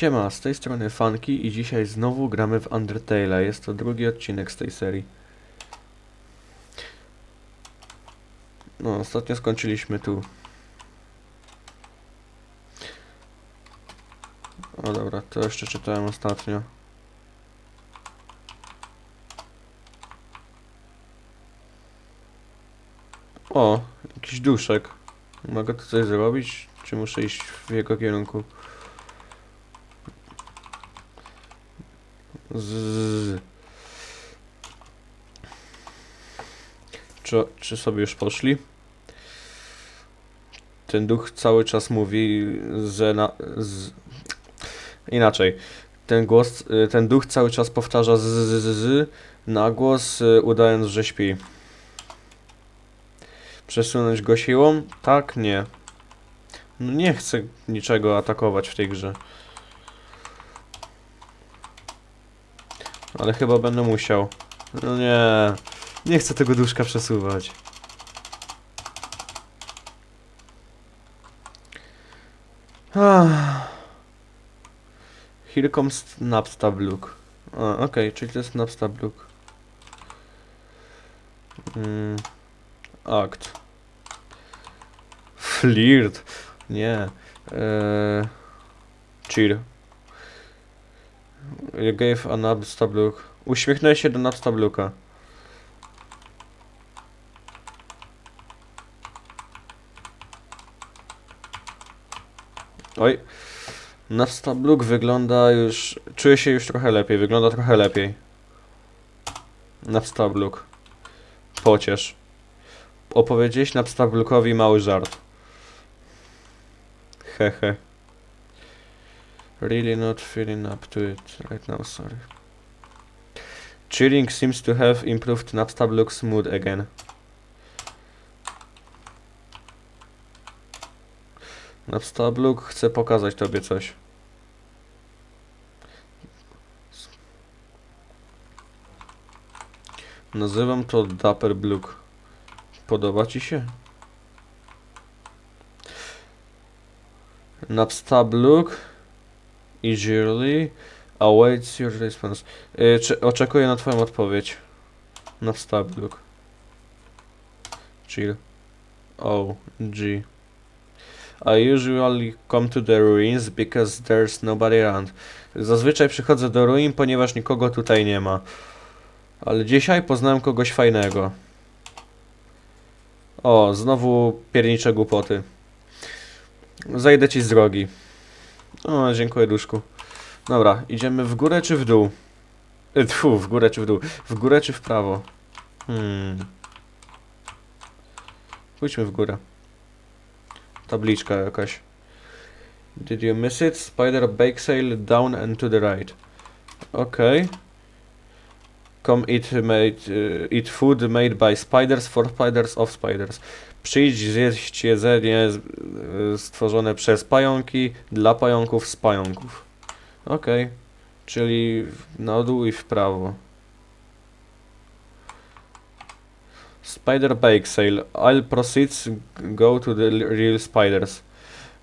Siema, z tej strony Funky i dzisiaj znowu gramy w Undertale'a. Jest to drugi odcinek z tej serii. No, ostatnio skończyliśmy tu. O dobra, to jeszcze czytałem ostatnio. O, jakiś duszek. Mogę tu coś zrobić? Czy muszę iść w jego kierunku? Z... Czy, czy sobie już poszli? Ten duch cały czas mówi, że na... Z... Inaczej. Ten głos, y, ten duch cały czas powtarza z, z, z, z na głos, y, udając, że śpi. Przesunąć go siłą? Tak, nie. No nie chcę niczego atakować w tej grze. Ale chyba będę musiał. No nie. Nie chcę tego duszka przesuwać. Ah. Here comes Napstablook. A, okej, czyli to jest Napstablook. Mm. Akt. Flirt. Nie. Eee. Chill. You gave a Napstablook. Uśmiechnąłeś się do Napstabluka. Oj. Napstabluk wygląda już... Czuję się już trochę lepiej. Wygląda trochę lepiej. Napstabluk. Pociesz. Opowiedzieć Napstablukowi mały żart. Hehe. Really not feeling up to it right now, sorry. Chilling seems to have improved Napstablook's mood again. Napstablook chce pokazać tobie coś. Nazywam to Dapper Blook. Podoba ci się? Napstablook eagerly awaits your response. Y, czy oczekuję na twoją odpowiedź. Napstablook. Chill. O, G. I usually come to the ruins because there's nobody around. Zazwyczaj przychodzę do ruin, ponieważ nikogo tutaj nie ma. Ale dzisiaj poznałem kogoś fajnego. O, znowu piernicze głupoty. Zajdę ci z drogi. O, dziękuję duszku. Dobra, idziemy w górę czy w dół? Y, Tfu, w górę czy w dół? W górę czy w prawo? Hmm. Pójdźmy w górę. Tabliczka jakaś. Did you miss it? Spider bake sale down and to the right. Okay. Come eat made, uh, eat food made by spiders for spiders of spiders. Przyjdź zjeść jedzenie y, stworzone przez pająki dla pająków z pająków. Okej. Czyli w- na dół i w prawo. Spider bake sale. All proceeds go to the real spiders.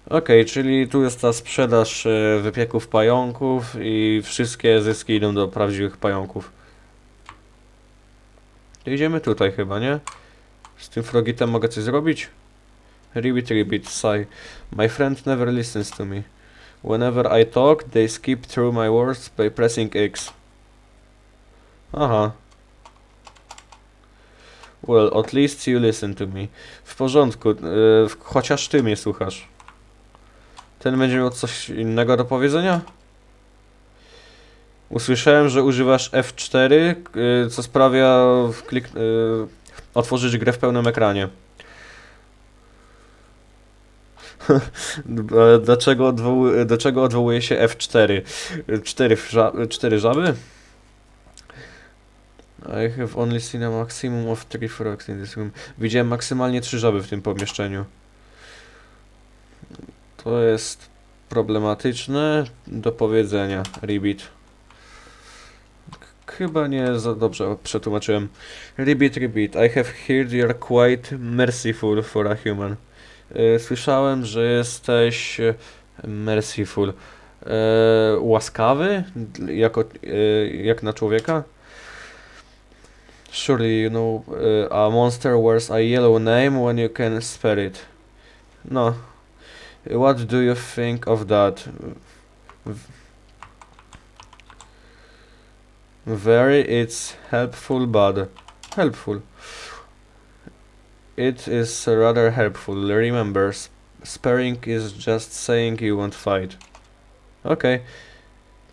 Okej, czyli tu jest ta sprzedaż e, wypieków pająków i wszystkie zyski idą do prawdziwych pająków. Idziemy tutaj chyba, nie? Z tym frogitem mogę coś zrobić? Ribbit, ribbit, sigh. My friend never listens to me. Whenever I talk, they skip through my words by pressing X. Aha. Well, at least you listen to me. W porządku, w- chociaż ty mnie słuchasz. Ten będzie miał coś innego do powiedzenia? Usłyszałem, że używasz F4, y, co sprawia w klik, y, otworzyć grę w pełnym ekranie. Dlaczego odwołu- do czego odwołuje się F4? Cztery, ża- cztery żaby? I have only seen a maximum of three frogs in this room. Widziałem maksymalnie trzy żaby w tym pomieszczeniu. To jest problematyczne do powiedzenia, Ribbit. Chyba nie za dobrze przetłumaczyłem. Ribbit, Ribbit, I have heard you're quite merciful for a human. Y, Słyszałem, że jesteś e, merciful. e, łaskawy, jako, e, jak na człowieka. Surely you know e, a monster wears a yellow name when you can spell it. No. What do you think of that? Very, it's helpful, but helpful. It is rather helpful. Remember, sp- sparing is just saying you won't fight. Okej.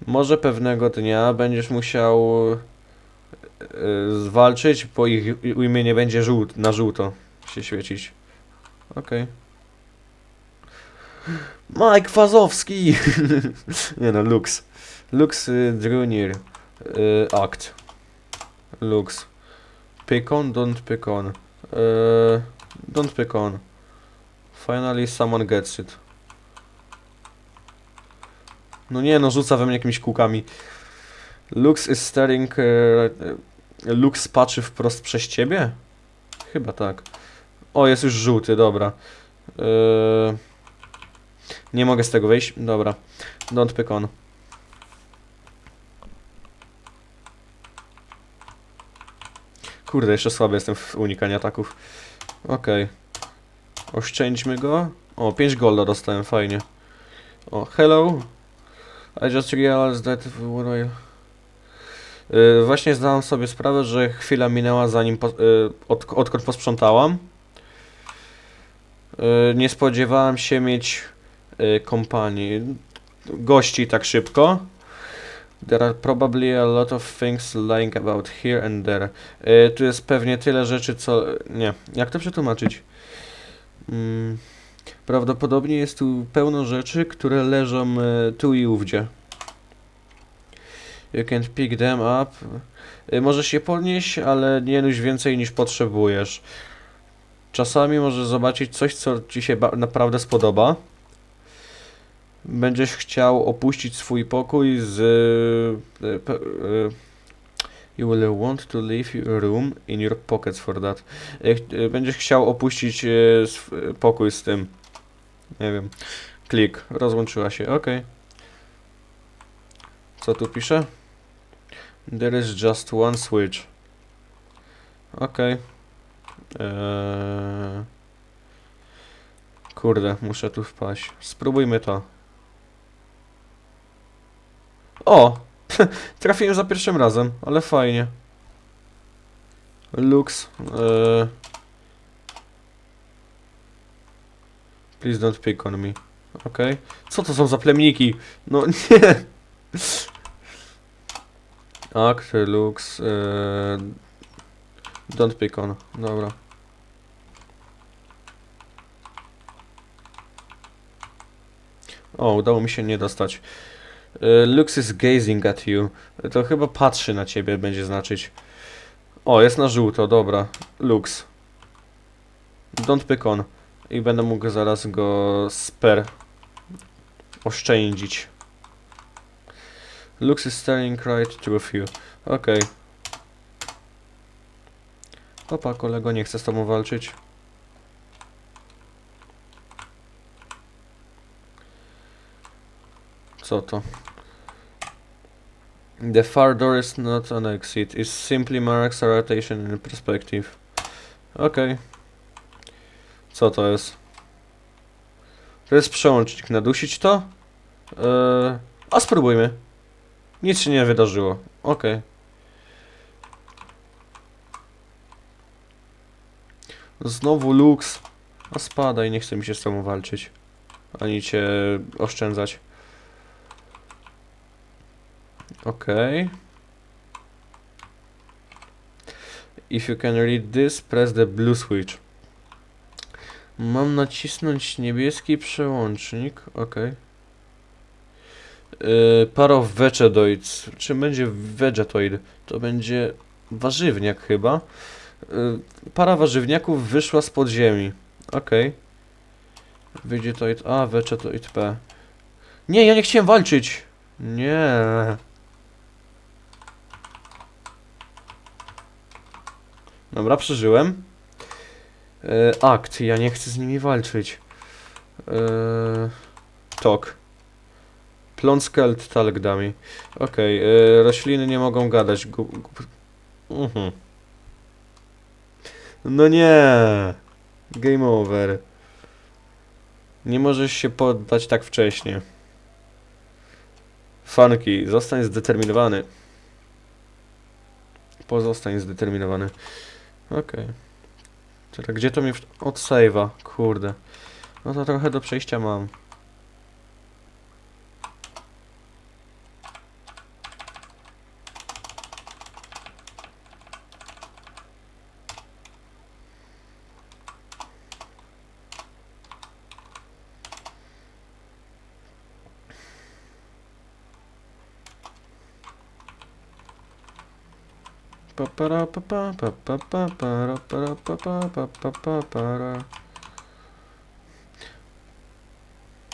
Może pewnego dnia będziesz musiał e, zwalczyć, bo ich imię nie będzie żółt, na żółto się świecić. Okej. Mike Wazowski! nie no, Lux. Lux y, Y, act. Lux. Pick on, don't pick on. Uh, don't pick on. Finally someone gets it. No nie no, rzuca we mnie jakimiś kółkami. Lux is staring... Uh, Lux patrzy wprost przez ciebie? Chyba tak. O, jest już żółty, dobra. Nie mogę z tego wyjść. Dobra. Don't pick on. Kurde, jeszcze słaby jestem w unikaniu ataków. Okej. Oszczędźmy go. O, 5 golda dostałem, fajnie. O, hello. I just realized that when I... Yy, właśnie zdałem sobie sprawę, że chwila minęła zanim po, yy, od, odkąd posprzątałam. Yy, nie spodziewałem się mieć yy, kompanii, gości tak szybko. There are probably a lot of things lying about here and there. Yy, tu jest pewnie tyle rzeczy, co... Nie, jak to przetłumaczyć? Mm, prawdopodobnie jest tu pełno rzeczy, które leżą yy, tu i ówdzie. You can pick them up. Y, Możesz je podnieść, ale nie nuś więcej niż potrzebujesz. Czasami możesz zobaczyć coś, co ci się naprawdę spodoba. Będziesz chciał opuścić swój pokój z... y, pe- y, You will want to leave your room in your pockets for that. Będziesz chciał opuścić pokój z tym. Nie wiem. Klik. Rozłączyła się. Ok. Co tu pisze? There is just one switch. Okej. Eee... Kurde, muszę tu wpaść. Spróbujmy to. O! Trafiłem za pierwszym razem, ale fajnie. Lux. Eee... Please don't pick on me. Okej. Co to są za plemniki? No nie! Act, looks, e, don't pick on. Dobra. O, udało mi się nie dostać. E, Lux is gazing at you. To chyba patrzy na ciebie, będzie znaczyć. O, jest na żółto, dobra. Lux. Don't pick on. I będę mógł zaraz go sper oszczędzić. Lux is staring right through you. Okej. Opa, kolego, nie chcę z tobą walczyć. Co to? The far door is not an exit. It simply marks a rotation in perspective. Okej. Co to jest? To jest przełącznik. Nadusić to? Eee, a spróbujmy. Nic się nie wydarzyło. Okej. Znowu Lux. A spadaj, nie chce mi się z tobą walczyć. Ani cię oszczędzać. Okej. If you can read this, press the blue switch. Mam nacisnąć niebieski przełącznik. Okej. Yy, Paro Vegetoids. Czym będzie Vegetoid? To będzie warzywniak chyba. Yy, para warzywniaków wyszła z podziemi. Okej. Vegetoid A, Vegetoid P. Nie, ja nie chciałem walczyć! Nie. Dobra, przeżyłem. Yy, akt, ja nie chcę z nimi walczyć. Yy, tok. Plon skelt talgdami. Okej, y, rośliny nie mogą gadać. Gu, gu, mhm. No nie! Game over. Nie możesz się poddać tak wcześnie. Funky, zostań zdeterminowany. Pozostań zdeterminowany. Okej. Teraz gdzie to w- Od save'a, kurde. No to trochę do przejścia mam.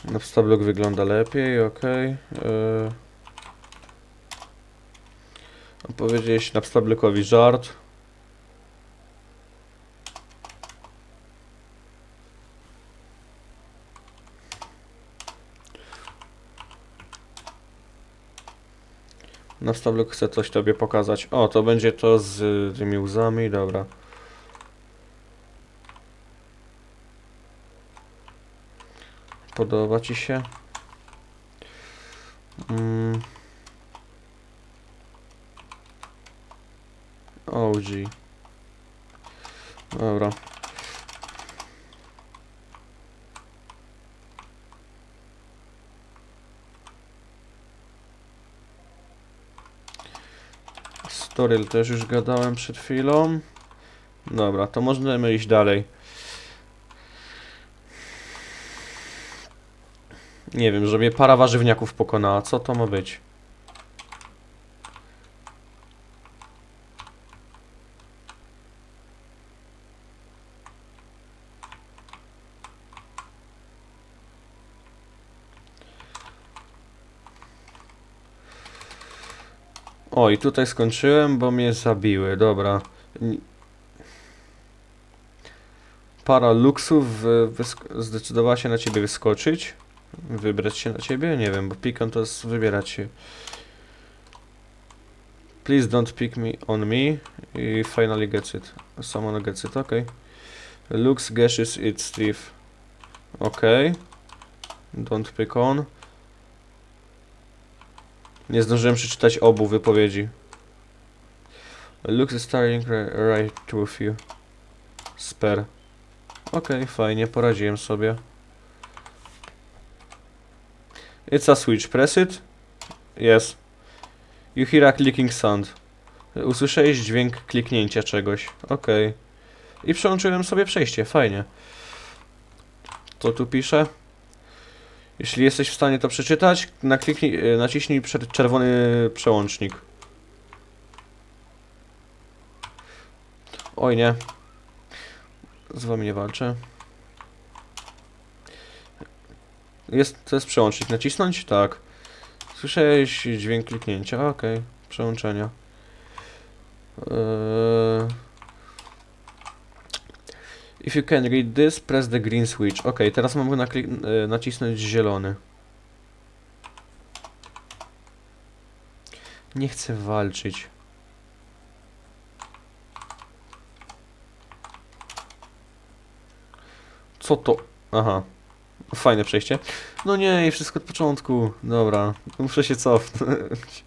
Napstablok wygląda lepiej, ok. Yy. Opowiedzieć Napstablokowi żart. Napstablok chce coś tobie pokazać. O, to będzie to z y, tymi łzami, dobra. Podoba ci się? Mm. OG. Dobra. Storyl też już gadałem przed chwilą. Dobra, to możemy iść dalej. Nie wiem, żeby para warzywniaków pokonała. Co to ma być? O, i tutaj skończyłem, bo mnie zabiły. Dobra. Para luksów zdecydowała się na ciebie wyskoczyć. Wybrać się na ciebie? Nie wiem, bo pikon to jest wybierać się. Please don't pick me on me. I finally gets it. Someone gets it, okay. Looks gashes it Steve. Okay. Don't pick on. Nie zdążyłem przeczytać obu wypowiedzi. Looks ri- right with you. Sper. Okej, fajnie, poradziłem sobie. It's a switch. Press it? Yes. You hear a clicking sound. Usłyszałeś dźwięk kliknięcia czegoś. Okej. I przełączyłem sobie przejście. Fajnie. Co tu pisze? Jeśli jesteś w stanie to przeczytać, nakliknij, e, naciśnij czerwony przełącznik. Oj nie. Z wami nie walczę. Jest, to jest przełącznik. Nacisnąć? Tak. Słyszałeś dźwięk kliknięcia. Okej. Przełączenia. Eee... If you can read this, press the green switch. Ok, teraz mam e, nacisnąć zielony. Nie chcę walczyć. Co to? Aha. Fajne przejście. No nie, wszystko od początku. Dobra, muszę się cofnąć.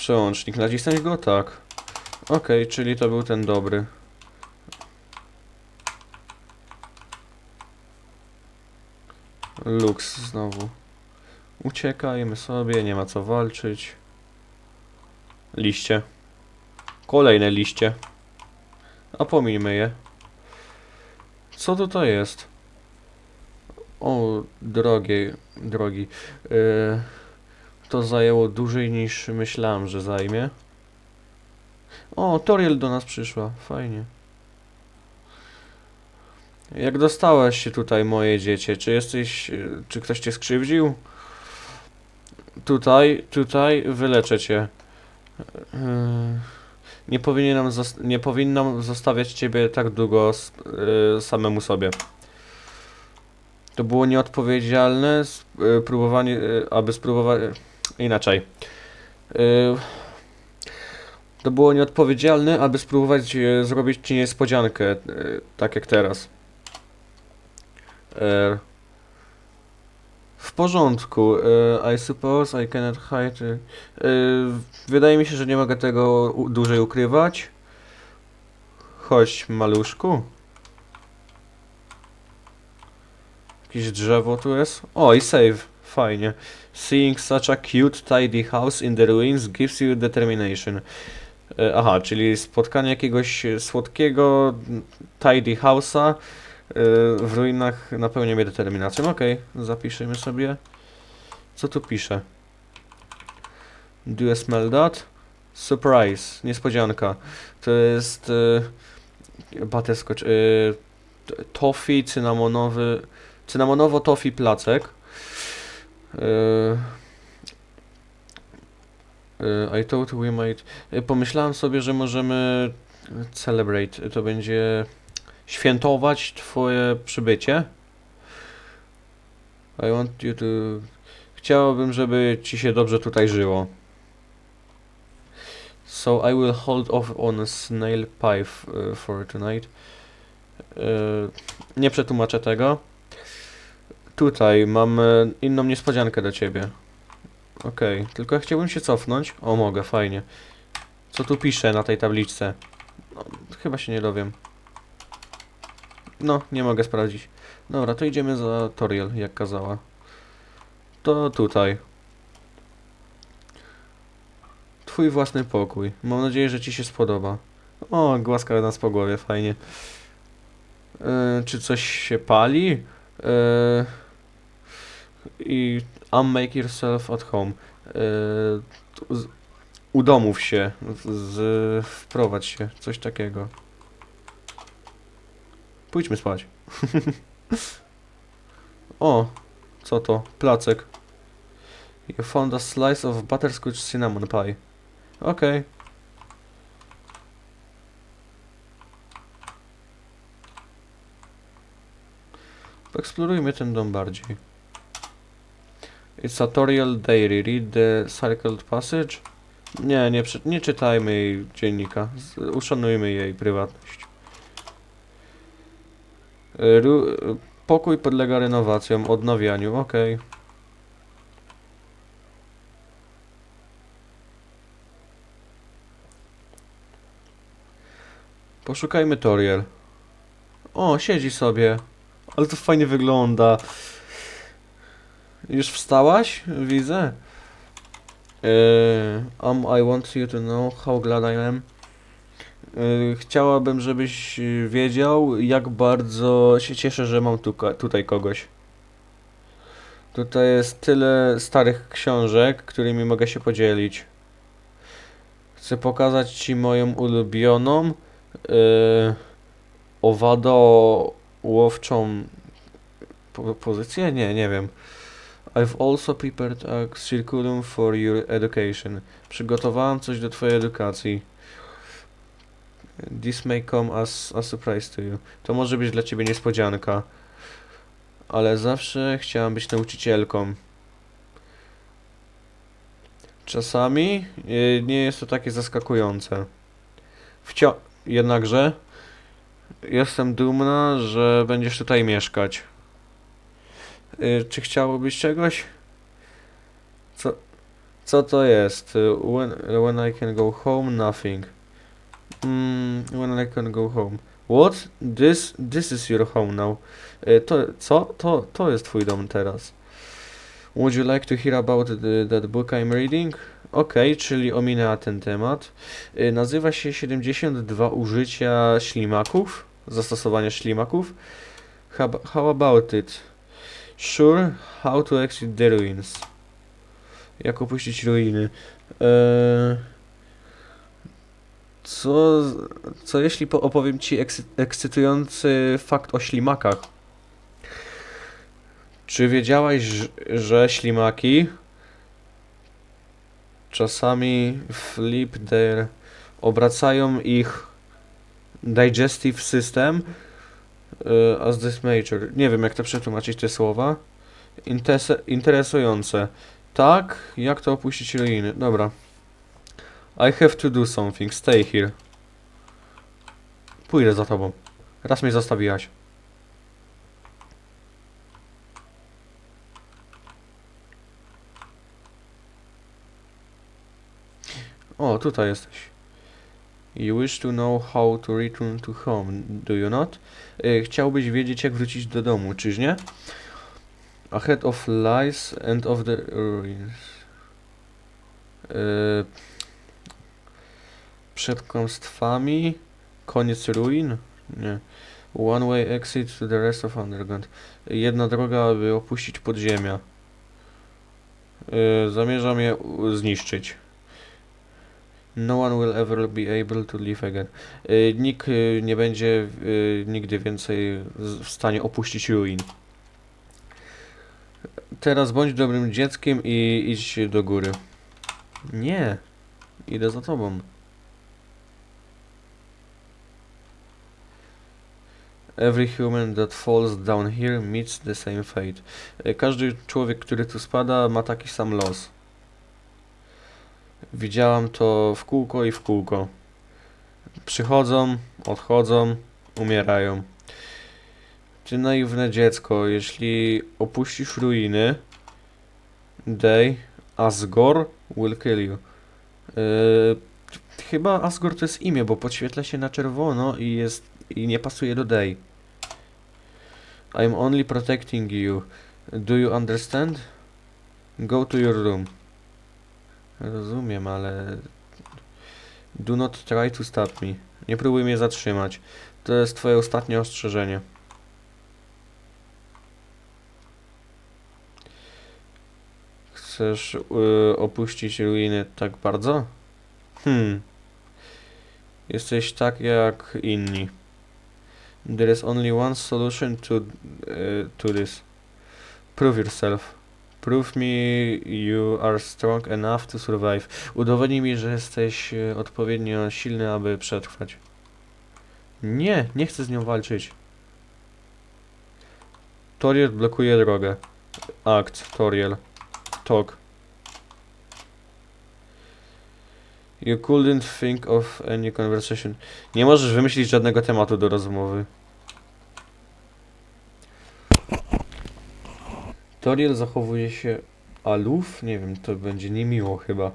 Przełącznik, nacisnąć go? Tak. Okej, czyli to był ten dobry. Lux znowu. Uciekajmy sobie, nie ma co walczyć. Liście. Kolejne liście. A pomińmy je. Co tutaj jest? O, drogie, drogi. Yy, to zajęło dłużej niż myślałem, że zajmie. O, Toriel do nas przyszła. Fajnie. Jak dostałeś się tutaj, moje dziecię? Czy jesteś... y, Czy ktoś cię skrzywdził? Tutaj, tutaj, wyleczę cię. Yy, Nie powinienem, nie powinnam zostawiać ciebie tak długo yy, samemu sobie. To było nieodpowiedzialne, s- próbowanie, yy, aby spróbować... Inaczej. Yy, To było nieodpowiedzialne, aby spróbować yy, zrobić ci niespodziankę, yy, tak jak teraz. Er. W porządku. e, I suppose I cannot hide. e, wydaje mi się, że nie mogę tego dłużej ukrywać. Chodź, maluszku. Jakieś drzewo tu jest. O, i save. Fajnie. Seeing such a cute, tidy house in the ruins gives you determination. E, aha, czyli spotkanie jakiegoś e, słodkiego, tidy house'a Yy, w ruinach napełnia mnie determinacją. Okej, zapiszemy sobie. Co tu pisze? Do you smell that? Surprise, niespodzianka. To jest yy, t- toffee cynamonowy, cynamonowo-toffee placek. Yy, yy, I thought we might... Yy, pomyślałem sobie, że możemy celebrate, to będzie świętować twoje przybycie. I want you to... Chciałbym, żeby ci się dobrze tutaj żyło. So I will hold off on snail uh, for tonight. Nie przetłumaczę tego. Tutaj mamy inną niespodziankę do ciebie. Okej, tylko ja chciałbym się cofnąć. O, mogę, fajnie. Co tu pisze na tej tabliczce? No, chyba się nie dowiem. No, nie mogę sprawdzić. Dobra, to idziemy za Toriel, jak kazała. To tutaj. Twój własny pokój. Mam nadzieję, że ci się spodoba. O, głaska nas po głowie, fajnie. Yy, czy coś się pali? Yy, I unmake yourself at home. Z, udomów się. Z, wprowadź się. Coś takiego. Pójdźmy spać. o, co to? Placek. You found a slice of butterscotch cinnamon pie. Okej. Eksplorujmy ten dom bardziej. It's a tutorial diary. Read the circled passage. Nie, nie, nie czytajmy jej dziennika. Uszanujmy jej prywatność. Ru, pokój podlega renowacjom, odnawianiu, okej. Poszukajmy Toriel. O, siedzi sobie. Ale to fajnie wygląda. Już wstałaś? Widzę. Eee, um, I want you to know how glad I am. Eee, chciałabym, żebyś wiedział, jak bardzo się cieszę, że mam tu, tutaj kogoś. Tutaj jest tyle starych książek, którymi mogę się podzielić. Chcę pokazać Ci moją ulubioną yy, owado-łowczą po pozycję? Nie, nie wiem. I've also prepared a curriculum for your education. Przygotowałem coś do Twojej edukacji. This may come as a surprise to you. To może być dla Ciebie niespodzianka. Ale zawsze chciałam być nauczycielką. Czasami y, nie jest to takie zaskakujące. Jednakże jestem dumna, że będziesz tutaj mieszkać. Y, czy chciałobyś czegoś? Co, co to jest? Y, When, when I can go home, nothing. Mm, when I can go home. What? This, this is your home now. Y, To, co? To, to jest twój dom teraz. Would you like to hear about the, that book I'm reading? Okej, czyli ominęła ten temat. Nazywa się 72 użycia ślimaków, zastosowania ślimaków. How, how about it? Sure, how to exit the ruins. Jak opuścić ruiny. Eee, Co, co jeśli po- opowiem ci ekscy- ekscytujący fakt o ślimakach? Czy wiedziałaś, że ślimaki czasami flip their obracają ich digestive system as this major. Nie wiem jak to przetłumaczyć te słowa. Interesujące. Tak, jak to opuścić ruiny? Dobra. I have to do something. Stay here. Pójdę za tobą. Raz mnie zostawiłaś. O, tutaj jesteś. You wish to know how to return to home, do you not? Y, Chciałbyś wiedzieć, jak wrócić do domu, czyż nie? Ahead of lies and of the ruins. Y, Przed kłamstwami, koniec ruin? Nie. One way exit to the rest of underground. Jedna droga, aby opuścić podziemia. Y, Zamierzam je zniszczyć. No one will ever be able to live again. Y, Nikt y, nie będzie y, nigdy więcej w stanie opuścić ruin. Teraz bądź dobrym dzieckiem i idź do góry. Nie. Idę za tobą. Every human that falls down here meets the same fate. Y, Każdy człowiek, który tu spada, ma taki sam los. Widziałam to w kółko i w kółko. Przychodzą, odchodzą, umierają. Ty naiwne dziecko, jeśli opuścisz ruiny, they, Asgore, will kill you. Yy, chyba Asgore to jest imię, bo podświetla się na czerwono i jest i nie pasuje do day. I'm only protecting you. Do you understand? Go to your room. Rozumiem, ale... Do not try to stop me. Nie próbuj mnie zatrzymać. To jest twoje ostatnie ostrzeżenie. Chcesz y, opuścić ruiny tak bardzo? Hmm. Jesteś tak jak inni. There is only one solution to, y, to this. Prove yourself. Prove me you are strong enough to survive. Udowodnij mi, że jesteś e, odpowiednio silny, aby przetrwać. Nie, nie chcę z nią walczyć. Toriel blokuje drogę. Akt, Toriel. Talk. You couldn't think of any conversation. Nie możesz wymyślić żadnego tematu do rozmowy. Toriel zachowuje się aloof? Nie wiem, to będzie niemiło chyba.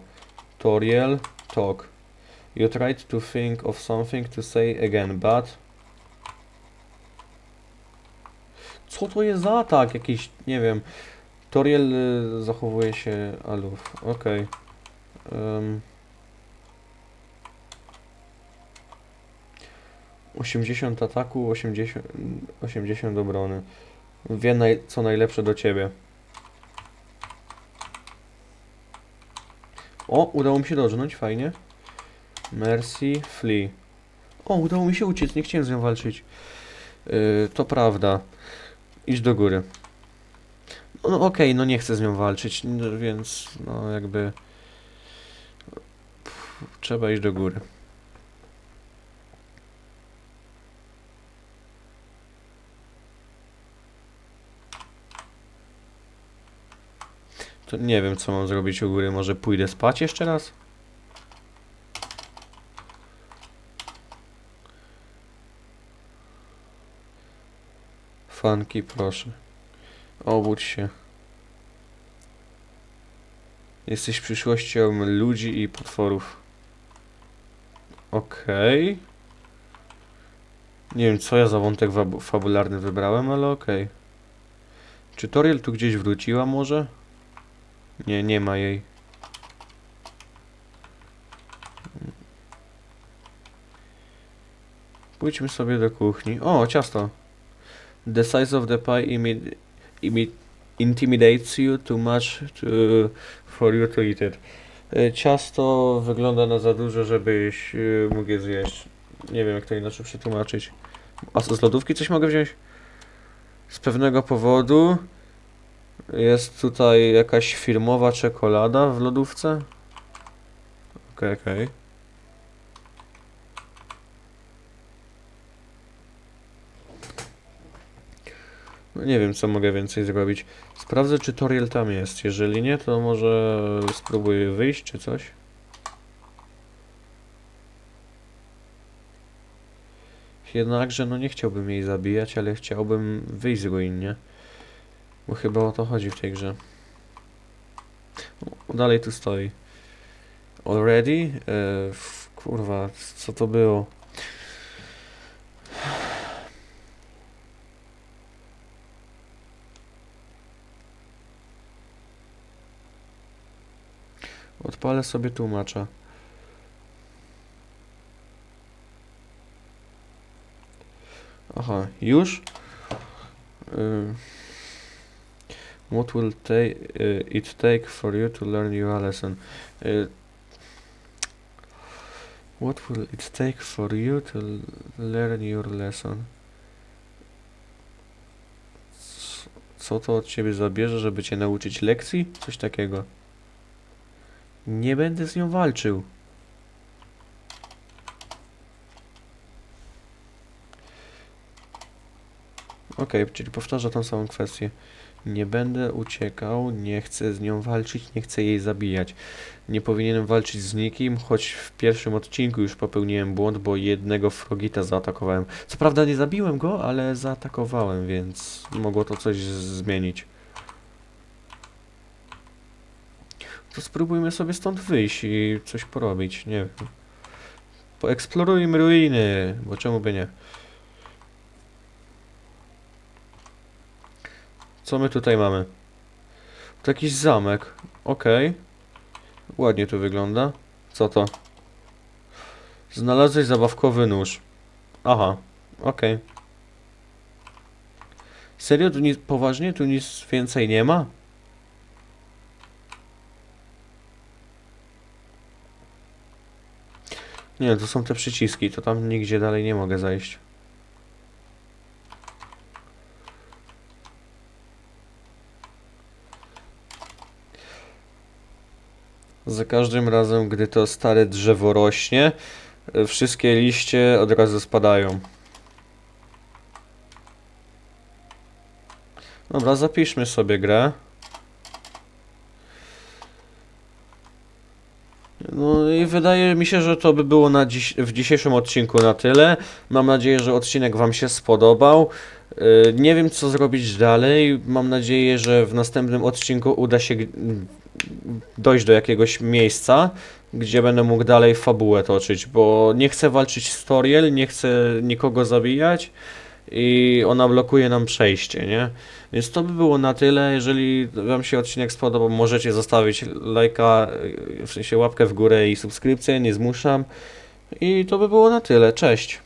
Toriel, talk. You tried to think of something to say again, but... Co to jest za atak? Jakiś, nie wiem. Toriel y, zachowuje się aloof. Okej. Ym. 80 ataku, 80, 80 obrony. Wie naj, co najlepsze do ciebie. O, udało mi się dodżnąć, fajnie. Mercy, flee. O, udało mi się uciec, nie chciałem z nią walczyć. Yy, to prawda. Idź do góry. No, no okej, no nie chcę z nią walczyć, n- więc no jakby... Pff, Trzeba iść do góry. To nie wiem, co mam zrobić u góry. Może pójdę spać jeszcze raz? Fanki, proszę. Obudź się. Jesteś przyszłością ludzi i potworów. Okej. Nie wiem, co ja za wątek fabularny wybrałem, ale okej. Czy Toriel tu gdzieś wróciła może? Nie, nie ma jej. Pójdźmy sobie do kuchni. O, ciasto. The size of the pie imi- imi- intimidates you too much to, for you to eat it. Y, Ciasto wygląda na za duże, żebyś y, mógł je zjeść. Nie wiem jak to inaczej przetłumaczyć. A z lodówki coś mogę wziąć? Z pewnego powodu jest tutaj jakaś firmowa czekolada w lodówce. Okej, okej. No nie wiem, co mogę więcej zrobić. Sprawdzę, czy Toriel tam jest. Jeżeli nie, to może spróbuję wyjść, czy coś. Jednakże, no nie chciałbym jej zabijać, ale chciałbym wyjść z ruin, nie? Bo chyba o to chodzi w tej grze. O, dalej tu stoi. Already? F- kurwa, co to było? Odpalę sobie tłumacza. Aha, już? Y, What will ta y, it take for you to learn your lesson? Y, What will it take for you to learn your lesson? Co to od ciebie zabierze, żeby cię nauczyć lekcji? Coś takiego. Nie będę z nią walczył. Okej, czyli powtarza tą samą kwestię. Nie będę uciekał, nie chcę z nią walczyć, nie chcę jej zabijać. Nie powinienem walczyć z nikim, choć w pierwszym odcinku już popełniłem błąd, bo jednego frogita zaatakowałem. Co prawda nie zabiłem go, ale zaatakowałem, więc mogło to coś zmienić. To spróbujmy sobie stąd wyjść i coś porobić, nie wiem. Poeksplorujmy ruiny, bo czemu by nie? Co my tutaj mamy? To jakiś zamek. Okej. Ładnie tu wygląda. Co to? Znalazłeś zabawkowy nóż. Aha. Okej. Serio? Tu nic, poważnie? Tu nic więcej nie ma? Nie, to są te przyciski, to tam nigdzie dalej nie mogę zajść. Za każdym razem, gdy to stare drzewo rośnie, y, wszystkie liście od razu spadają. Dobra, zapiszmy sobie grę. No i wydaje mi się, że to by było na dziś, w dzisiejszym odcinku na tyle. Mam nadzieję, że odcinek Wam się spodobał. Yy, Nie wiem, co zrobić dalej. Mam nadzieję, że w następnym odcinku uda się dojść do jakiegoś miejsca, gdzie będę mógł dalej fabułę toczyć, bo nie chcę walczyć z Toriel, nie chcę nikogo zabijać i ona blokuje nam przejście, nie? Więc to by było na tyle. Jeżeli Wam się odcinek spodobał, możecie zostawić lajka, w sensie łapkę w górę i subskrypcję, nie zmuszam. I to by było na tyle. Cześć.